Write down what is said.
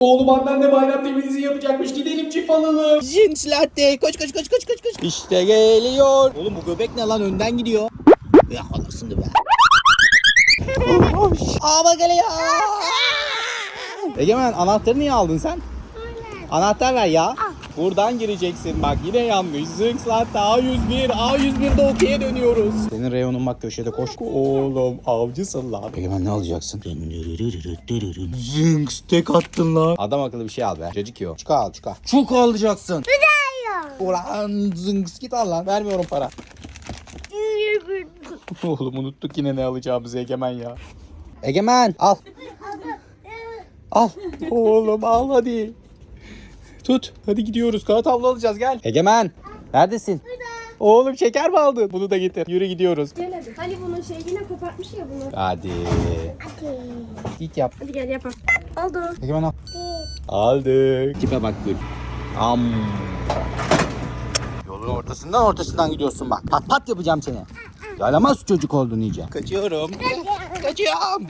Oğlum annen de bayram temizliği yapacakmış. Gidelim çift alalım. Jinx latte koş koş koş koş koş koş. İşte geliyor. Oğlum bu göbek ne lan önden gidiyor. Ya anasını be. Ama geliyor. Egemen anahtarı niye aldın sen? Anahtar ver ya. Buradan gireceksin bak yine yanlış. Latte A101 A101'de okey'e dönüyoruz. Senin reyonun bak köşede koş. Oğlum avcısın lan. Egemen ne alacaksın? Zınks tek attın lan. Adam akıllı bir şey al be. Cacık yiyor. Çuka al çuka. Çuka alacaksın. Ulan zınks git al lan. Vermiyorum para. Oğlum unuttuk yine ne alacağımızı Egemen ya. Egemen al. Al. Oğlum al hadi. Tut. Hadi gidiyoruz. Kağıt havlu alacağız gel. Egemen. Neredesin? Oğlum şeker mi aldın? Bunu da getir. Yürü gidiyoruz. Gel hadi. Ali bunun şey yine kopartmış ya bunu. Hadi. Git yap. Hadi gel yapalım. Oldu. Egemen al. Aldık. Tipe bak gül. Am. Yolun ortasından ortasından gidiyorsun bak. Pat pat yapacağım seni. Yalamaz çocuk oldun iyice. Kaçıyorum. Kaçıyorum.